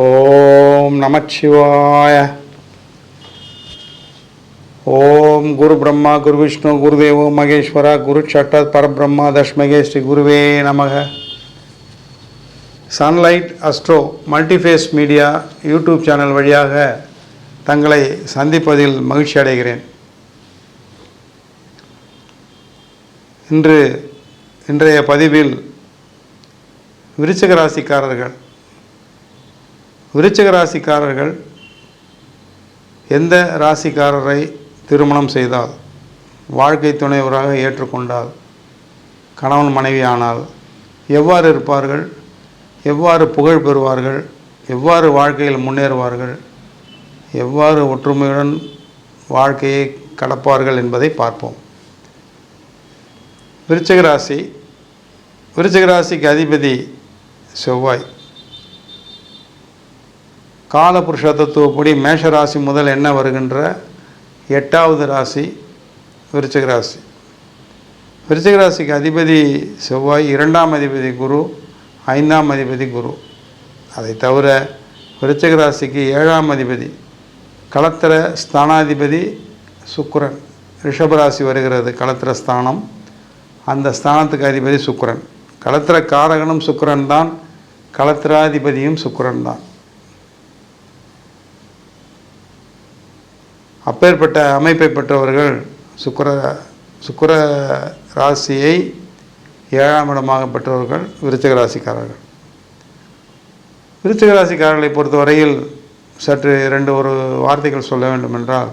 ஓம் நமச்சிவாய. ஓம் குரு பிரம்மா குரு விஷ்ணு குருதேவோ மகேஸ்வரா குரு சட்டத் பரபிரம்மா தஷ்மகே ஸ்ரீ குருவே நமக. Sunlight Astro multiface media YouTube channel வழியாக தங்களை சந்திப்பதில் மகிழ்ச்சி அடைகிறேன். இன்று இன்றைய பதிவில் விருச்சக ராசிக்காரர்கள் விருச்சிக ராசிக்காரர்கள் எந்த ராசிக்காரரை திருமணம் செய்தால் வாழ்க்கை துணைவராக ஏற்றுக்கொண்டால் கணவன் மனைவி ஆனால் எவ்வாறு இருப்பார்கள் எவ்வாறு புகழ் பெறுவார்கள் எவ்வாறு வாழ்க்கையில் முன்னேறுவார்கள் எவ்வாறு ஒற்றுமையுடன் வாழ்க்கையை கடப்பார்கள் என்பதை பார்ப்போம். விருச்சிக ராசி அதிபதி செவ்வாய். காலபுருஷ தத்துவப்படி மேஷ ராசி முதல் என்ன வருகின்ற எட்டாவது ராசி? விருச்சிக ராசி. விருச்சிக ராசிக்கு அதிபதி செவ்வாய் இரண்டாம் அதிபதி குரு ஐந்தாம் அதிபதி குரு. அதை தவிர விருச்சிக ராசிக்கு ஏழாம் அதிபதி களத்திர ஸ்தானாதிபதி சுக்கிரன். ரிஷபராசி வருகிறது களத்திர ஸ்தானம். அந்த ஸ்தானத்துக்கு அதிபதி சுக்கிரன். களத்திர காரகனும் சுக்கிரன் தான் களத்திராதிபதியும் சுக்கிரன் தான் அப்பேற்பட்ட அமைப்பை பெற்றவர்கள் சுக்கர சுக்கர ராசியை ஏழாம் இடமாக பெற்றவர்கள் விருச்சிக ராசிக்காரர்கள். விருச்சிக ராசிக்காரர்களை பொறுத்தவரையில் சற்று இரண்டு ஒரு வார்த்தைகள் சொல்ல வேண்டும் என்றால்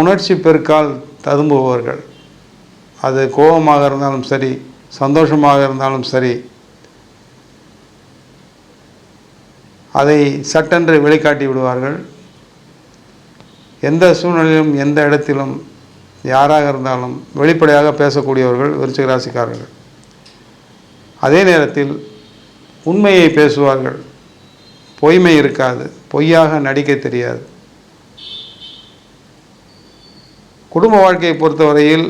உணர்ச்சி பெருக்கால் ததும்புபவர்கள். அது கோபமாக இருந்தாலும் சரி சந்தோஷமாக இருந்தாலும் சரி அதை சட்டென்று வெளிக்காட்டி விடுவார்கள். எந்த சூழ்நிலையிலும் எந்த இடத்திலும் யாராக இருந்தாலும் வெளிப்படையாக பேசக்கூடியவர்கள் விருச்சிக ராசிக்காரர்கள். அதே நேரத்தில் உண்மையை பேசுவார்கள். பொய்மை இருக்காது. பொய்யாக நடிக்க தெரியாது. குடும்ப வாழ்க்கையை பொறுத்தவரையில்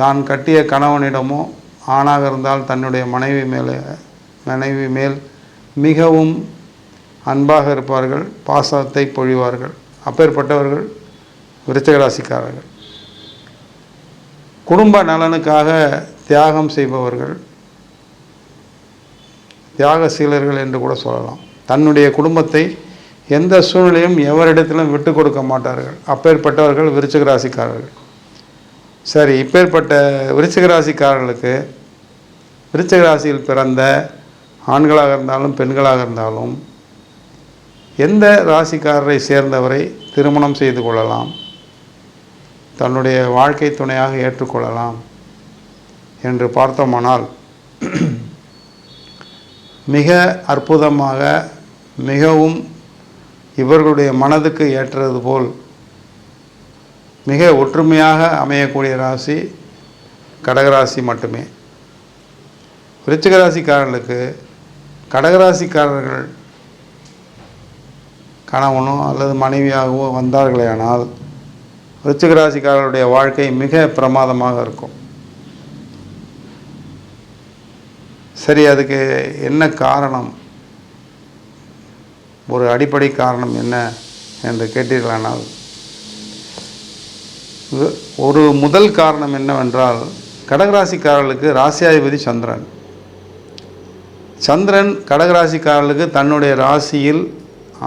தான் கட்டிய கணவனிடமோ ஆணாக இருந்தால் தன்னுடைய மனைவி மேலே மனைவி மேல் மிகவும் அன்பாக இருப்பார்கள். பாசத்தை பொழிவார்கள். அப்பேற்பட்டவர்கள் விருச்சகராசிக்காரர்கள். குடும்ப நலனுக்காக தியாகம் செய்பவர்கள் தியாகசீலர்கள் என்று கூட சொல்லலாம். தன்னுடைய குடும்பத்தை எந்த சூழ்நிலையும் எவரிடத்திலும் விட்டு கொடுக்க மாட்டார்கள். அப்பேற்பட்டவர்கள் விருச்சிக ராசிக்காரர்கள் சரி இப்பேற்பட்ட விருச்சிக ராசிக்காரர்களுக்கு விருச்சிக ராசியில் பிறந்த ஆண்களாக இருந்தாலும் பெண்களாக இருந்தாலும் எந்த ராசிக்காரரை சேர்ந்தவரை திருமணம் செய்து கொள்ளலாம்? தன்னுடைய வாழ்க்கை துணையாக ஏற்றுக்கொள்ளலாம் என்று பார்த்தோமானால் மிக அற்புதமாக மிகவும் இவர்களுடைய மனதுக்கு ஏற்றது போல் மிக ஒற்றுமையாக அமையக்கூடிய ராசி கடகராசி மட்டுமே. விருச்சிகராசிக்காரர்களுக்கு கடகராசிக்காரர்கள் கணவனோ அல்லது மனைவியாகவோ வந்தார்களேயானால் ரிச்சிகராசிக்காரருடைய வாழ்க்கை மிக பிரமாதமாக இருக்கும். சரி அதுக்கு என்ன காரணம்? ஒரு அடிப்படை காரணம் என்ன என்று கேட்டீர்களானால் ஒரு முதல் காரணம் என்னவென்றால் கடகராசிக்காரர்களுக்கு ராசியாதிபதி சந்திரன். சந்திரன் கடகராசிக்காரர்களுக்கு தன்னுடைய ராசியில்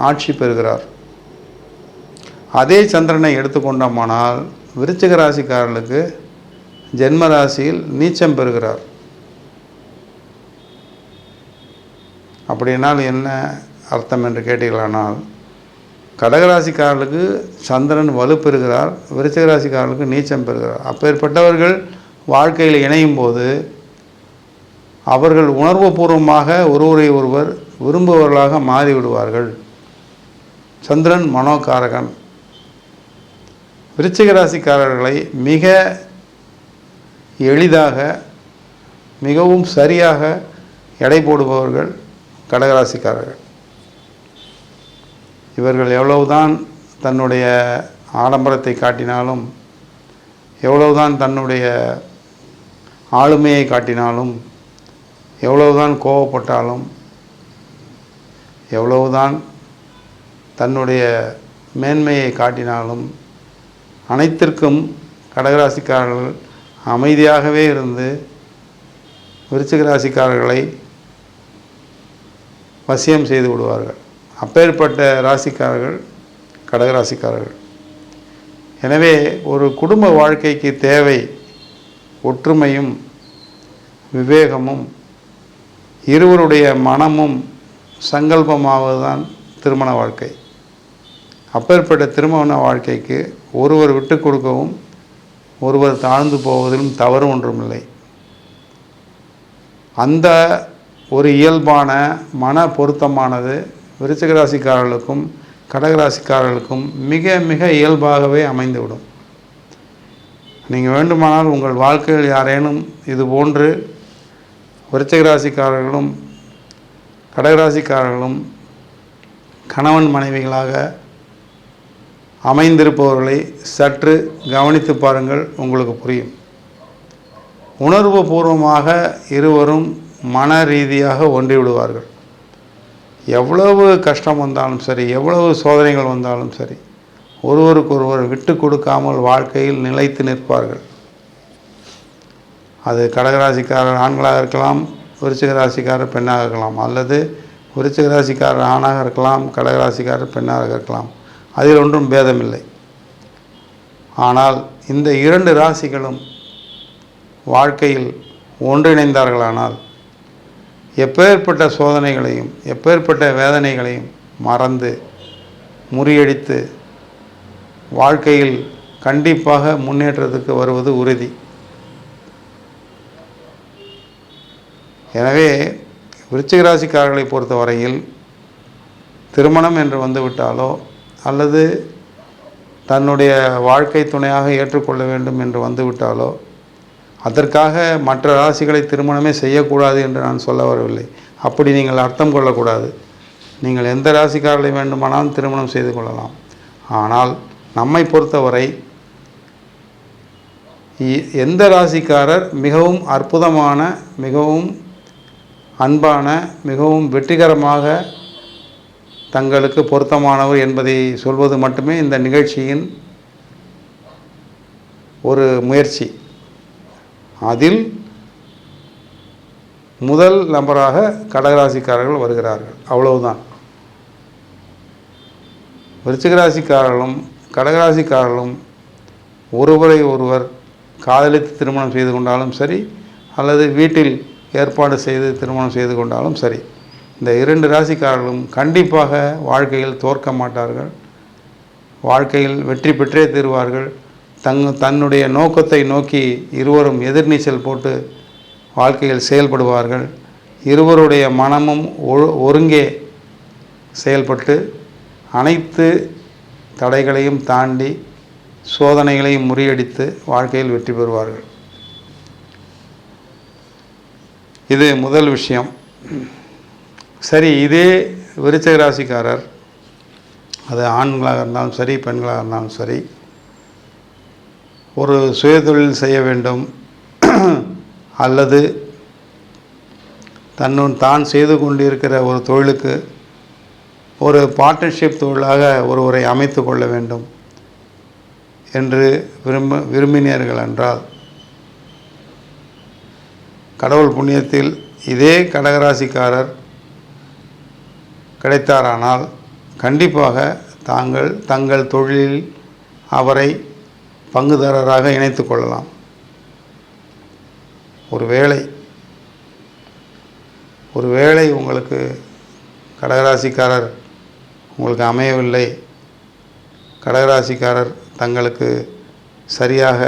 ஆட்சி பெறுகிறார். அதே சந்திரனை எடுத்துக்கொண்டோமானால் விருச்சிக ராசிக்காரர்களுக்கு ஜென்ம ராசியில் நீச்சம் பெறுகிறார். அப்படின்னால் என்ன அர்த்தம் என்று கேட்டீர்களானால் கடகராசிக்காரர்களுக்கு சந்திரன் வலுப்பெறுகிறார் விருச்சிக ராசிக்காரர்களுக்கு நீச்சம் பெறுகிறார். அப்பேற்பட்டவர்கள் வாழ்க்கையில் இணையும் போது அவர்கள் உணர்வுபூர்வமாக ஒருவரை ஒருவர் விரும்புபவர்களாக மாறிவிடுவார்கள். சந்திரன் மனோகாரகன். விருச்சிகராசிக்காரர்களை மிக எளிதாக மிகவும் சரியாக எடை போடுபவர்கள் கடகராசிக்காரர்கள் இவர்கள் எவ்வளவுதான் தன்னுடைய ஆடம்பரத்தை காட்டினாலும் எவ்வளவுதான் தன்னுடைய ஆளுமையை காட்டினாலும் எவ்வளவுதான் கோவப்பட்டாலும் எவ்வளவுதான் தன்னுடைய மேன்மையை காட்டினாலும் அனைத்திற்கும் கடகராசிக்காரர்கள் அமைதியாகவே இருந்து விருச்சிக ராசிக்காரர்களை வசியம் செய்து விடுவார்கள். அப்பேற்பட்ட ராசிக்காரர்கள் கடகராசிக்காரர்கள். எனவே ஒரு குடும்ப வாழ்க்கைக்கு தேவை ஒற்றுமையும் விவேகமும் இருவருடைய மனமும் சங்கல்பமாவதுதான் திருமண வாழ்க்கை. அப்பேற்பட்ட திருமண வாழ்க்கைக்கு ஒருவர் விட்டு கொடுக்கவும் ஒருவர் தாழ்ந்து போவதிலும் தவறு ஒன்றுமில்லை. அந்த ஒரு இயல்பான மன பொருத்தமானது விருச்சிகராசிக்காரர்களுக்கும் கடகராசிக்காரர்களுக்கும் மிக மிக இயல்பாகவே அமைந்துவிடும். நீங்கள் வேண்டுமானால் உங்கள் வாழ்க்கையில் யாரேனும் இது போன்று விருச்சிகராசிக்காரர்களும் கடகராசிக்காரர்களும் கணவன் மனைவிகளாக அமைந்திருப்பவர்களை சற்று கவனித்து பாருங்கள் உங்களுக்கு புரியும். உணர்வு பூர்வமாக இருவரும் மன ரீதியாக ஒன்றி விடுவார்கள் எவ்வளவு கஷ்டம் வந்தாலும் சரி எவ்வளவு சோதனைகள் வந்தாலும் சரி ஒருவருக்கொருவர் விட்டு கொடுக்காமல் வாழ்க்கையில் நிலைத்து நிற்பார்கள். அது கடகராசிக்காரர் ஆண்களாக இருக்கலாம் விருச்சிக ராசிக்காரர் பெண்ணாக இருக்கலாம் அல்லது விருச்சிக ராசிக்காரர் ஆணாக இருக்கலாம் கடகராசிக்காரர் பெண்ணாக இருக்கலாம். அதில் ஒன்றும் பேதமில்லை. ஆனால் இந்த இரண்டு ராசிகளும் வாழ்க்கையில் ஒன்றிணைந்தார்களானால் எப்பேற்பட்ட சோதனைகளையும் எப்பேற்பட்ட வேதனைகளையும் மறந்து முறியடித்து வாழ்க்கையில் கண்டிப்பாக முன்னேற்றத்துக்கு வருவது உறுதி. எனவே விருச்சிக ராசிக்காரர்களை பொறுத்தவரையில் திருமணம் என்று வந்துவிட்டாலோ அல்லது தன்னுடைய வாழ்க்கை துணையாக ஏற்றுக்கொள்ள வேண்டும் என்று வந்துவிட்டாலோ அதற்காக மற்ற ராசிகளை திருமணமே செய்யக்கூடாது என்று நான் சொல்ல வரவில்லை. அப்படி நீங்கள் அர்த்தம் கொள்ளக்கூடாது. நீங்கள் எந்த ராசிக்காரர்களை வேண்டுமானாலும் திருமணம் செய்து கொள்ளலாம். ஆனால் நம்மை பொறுத்தவரை எந்த ராசிக்காரர் மிகவும் அற்புதமான மிகவும் அன்பான மிகவும் வெற்றிகரமாக தங்களுக்கு பொருத்தமானவர் என்பதை சொல்வது மட்டுமே இந்த நிகழ்ச்சியின் ஒரு முயற்சி. அதில் முதல் நபராக கடகராசிக்காரர்கள் வருகிறார்கள். அவ்வளவுதான். விருச்சிகராசிக்காரர்களும் கடகராசிக்காரர்களும் ஒருவரை ஒருவர் காதலித்து திருமணம் செய்து கொண்டாலும் சரி அல்லது வீட்டில் ஏற்பாடு செய்து திருமணம் செய்து கொண்டாலும் சரி இந்த இரண்டு ராசிக்காரர்களும் கண்டிப்பாக வாழ்க்கையில் தோற்க மாட்டார்கள். வாழ்க்கையில் வெற்றி பெற்றே தீருவார்கள். தங் தன்னுடைய நோக்கத்தை நோக்கி இருவரும் எதிர்நீச்சல் போட்டு வாழ்க்கையில் செயல்படுவார்கள். இருவருடைய மனமும் ஒ- ஒருங்கே செயல்பட்டு அனைத்து தடைகளையும் தாண்டி சோதனைகளையும் முறியடித்து வாழ்க்கையில் வெற்றி பெறுவார்கள். இது முதல் விஷயம். சரி இதே விருச்சக ராசிக்காரர். அது ஆண்களாக இருந்தாலும் சரி பெண்களாக இருந்தாலும் சரி. ஒரு சுயதொழில் செய்ய வேண்டும். அல்லது தன்னுன் தான் செய்து கொண்டிருக்கிற ஒரு தொழிலுக்கு ஒரு பார்ட்னர்ஷிப் தொழிலாக ஒருவரை அமைத்து கொள்ள வேண்டும் என்று விரும்ப விரும்பினீர்கள் என்றால் கடவுள் புண்ணியத்தில் இதே கடகராசிக்காரர் கிடைத்தாரானால் கண்டிப்பாக தாங்கள் தங்கள் தொழிலில் அவரை பங்குதாரராக இணைத்து கொள்ளலாம். ஒரு வேளை ஒரு வேளை உங்களுக்கு கடகராசிக்காரர் உங்களுக்கு அமையவில்லை. கடகராசிக்காரர் தங்களுக்கு சரியாக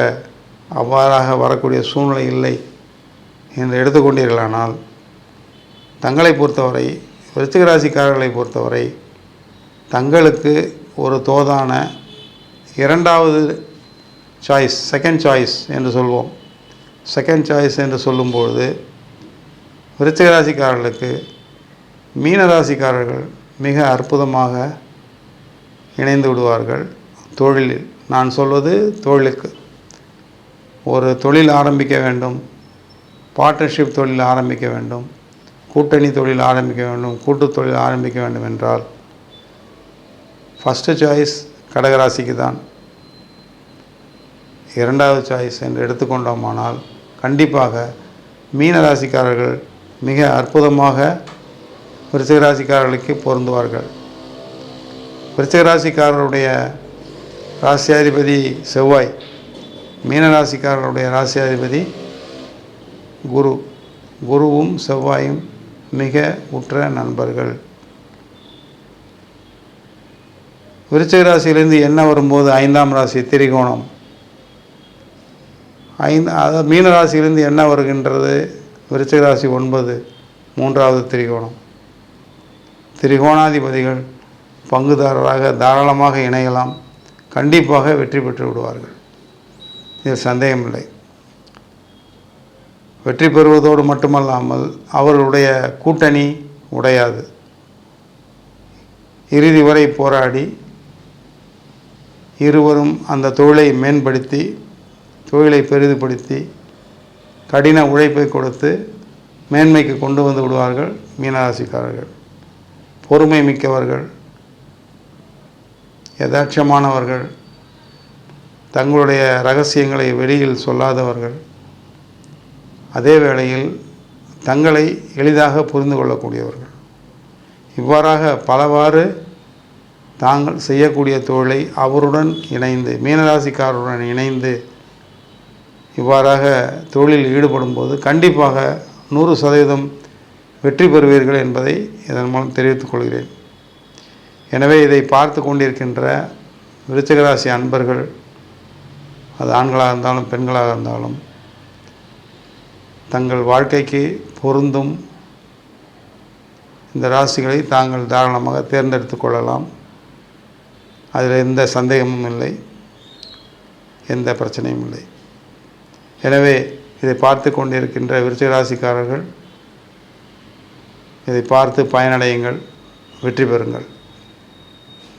அவ்வாறாக வரக்கூடிய சூழ்நிலை இல்லை என்று எடுத்துக்கொண்டீர்களானால் தங்களை பொறுத்தவரை விருச்சிக ராசிக்காரர்களை பொறுத்தவரை தங்களுக்கு ஒரு தோதான இரண்டாவது சாய்ஸ் செகண்ட் சாய்ஸ் என்று சொல்வோம். செகண்ட் சாய்ஸ் என்று சொல்லும்பொழுது விருச்சிகராசிக்காரர்களுக்கு மீனராசிக்காரர்கள் மிக அற்புதமாக இணைந்து விடுவார்கள் தொழிலில். நான் சொல்வது தொழிலுக்கு. ஒரு தொழில் ஆரம்பிக்க வேண்டும். பார்ட்னர்ஷிப் தொழில் ஆரம்பிக்க வேண்டும். கூட்டணி தொழில் ஆரம்பிக்க வேண்டும் கூட்டு தொழில் ஆரம்பிக்க வேண்டும் என்றால் ஃபஸ்ட்டு சாய்ஸ் கடகராசிக்கு தான். இரண்டாவது சாய்ஸ் என்று எடுத்துக்கொண்டோமானால் கண்டிப்பாக மீன ராசிக்காரர்கள் மிக அற்புதமாக விருச்சிக ராசிக்காரர்களுக்கு பொருந்துவார்கள். விருச்சிக ராசிக்காரருடைய ராசியாதிபதி செவ்வாய் மீனராசிக்காரருடைய ராசியாதிபதி குரு. குருவும் செவ்வாயும் மிக உற்ற நண்பர்கள். விருச்சிக ராசியிலேருந்து என்ன வரும்போது ஐந்தாம் ராசி திரிகோணம். ஐந்து அதாவது மீன ராசியிலேருந்து என்ன வருகின்றது விருச்சிக ராசி ஒன்பது மூன்றாவது திரிகோணம். திரிகோணாதிபதிகள் பங்குதாரராக தாராளமாக இணையலாம். கண்டிப்பாக வெற்றி பெற்று விடுவார்கள். இதில் சந்தேகமில்லை. வெற்றி பெறுவதோடு மட்டுமல்லாமல் அவர்களுடைய கூட்டணி உடையாது. இறுதி வரை போராடி இருவரும் அந்த தொழிலை மேம்படுத்தி தொழிலை பெரிதுபடுத்தி கடின உழைப்பை கொடுத்து மேன்மைக்கு கொண்டு வந்து விடுவார்கள் மீனராசிக்காரர்கள். பொறுமை மிக்கவர்கள் யதாட்சமானவர்கள் தங்களுடைய ரகசியங்களை வெளியில் சொல்லாதவர்கள் அதே வேளையில் தங்களை எளிதாக புரிந்து கொள்ளக்கூடியவர்கள். இவ்வாறாக பலவாறு தாங்கள் செய்யக்கூடிய தொழிலை அவருடன் இணைந்து மீனராசிக்காரருடன் இணைந்து இவ்வாறாக தொழிலில் ஈடுபடும்போது கண்டிப்பாக நூறு சதவீதம் வெற்றி பெறுவீர்கள் என்பதை இதன் மூலம் தெரிவித்துக் கொள்கிறேன். எனவே இதை பார்த்து கொண்டிருக்கின்ற விருச்சகராசி அன்பர்கள் அது ஆண்களாக இருந்தாலும் பெண்களாக இருந்தாலும் தங்கள் வாழ்க்கைக்கு பொருந்தும் இந்த ராசிகளை தாங்கள் தாராளமாக தேர்ந்தெடுத்து கொள்ளலாம். அதில் எந்த சந்தேகமும் இல்லை. எந்த பிரச்சனையும் இல்லை. எனவே இதை பார்த்து கொண்டிருக்கின்ற விருச்சிக ராசிக்காரர்கள் இதை பார்த்து பயனடையுங்கள். வெற்றி பெறுங்கள்.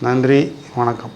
நன்றி வணக்கம்.